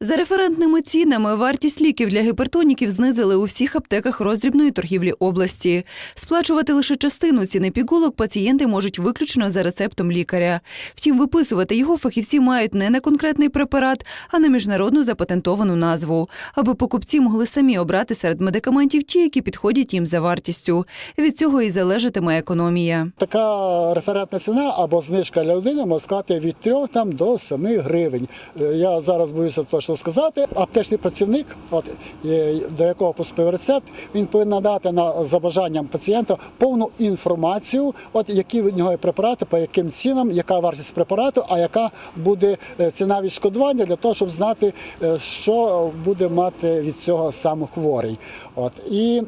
За референтними цінами вартість ліків для гіпертоніків знизили у всіх аптеках роздрібної торгівлі області. Сплачувати лише частину ціни пігулок пацієнти можуть виключно за рецептом лікаря. Втім, виписувати його фахівці мають не на конкретний препарат, а на міжнародну запатентовану назву, аби покупці могли самі обрати серед медикаментів ті, які підходять їм за вартістю. Від цього і залежатиме економія. Така референтна ціна або знижка для людини може сказати від 3 там, до 7 гривень. Е, Я зараз боюся точно сказати. Аптечний працівник, от, е, до якого поступив рецепт, він повинен надати на, за бажанням пацієнта повну інформацію, от, які від нього є препарати, по яким цінам, яка вартість препарату, а яка буде е, ціна відшкодування для того, щоб знати, е, що буде мати від цього сам хворий. От. І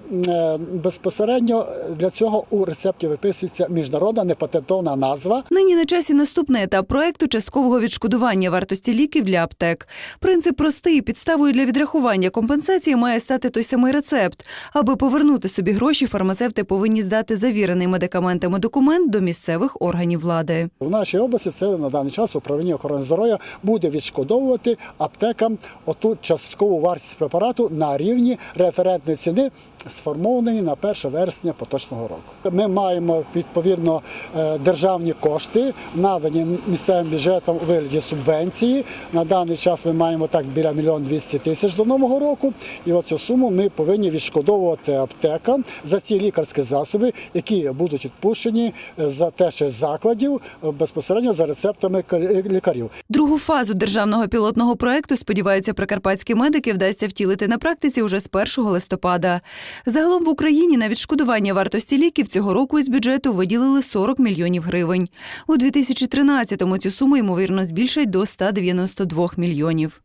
безпосередньо для цього у рецепті виписується міжнародна непатентована назва. Нині на часі наступний етап проекту часткового відшкодування вартості ліків для аптек. Принцип простий. Підставою для відрахування компенсації має стати той самий рецепт. Аби повернути собі гроші, фармацевти повинні здати завірений медикаментами документ до місцевих органів влади. В нашій області це на даний час управління охорони здоров'я буде відшкодовувати аптекам оту часткову вартість препарату на рівні референтної ціни, сформованої на 1 вересня поточного року. Ми маємо відповідно е, державні кошти, надані місцевим бюджетом у вигляді субвенції. На даний час ми маємо так біля мільйон 200 тисяч до нового року. І оцю суму ми повинні відшкодовувати аптекам за ті лікарські засоби, які будуть відпущені е, за те, що закладів е, безпосередньо за рецептами кар- лікарів. Другу фазу державного пілотного проекту, сподіваються, прикарпатські медики вдасться втілити на практиці уже з 1 листопада. Загалом в Україні на відшкодування вартості ліків цього року із бюджету виділили 40 мільйонів гривень. У 2013-му цю суму ймовірно збільшать до 192 мільйонів.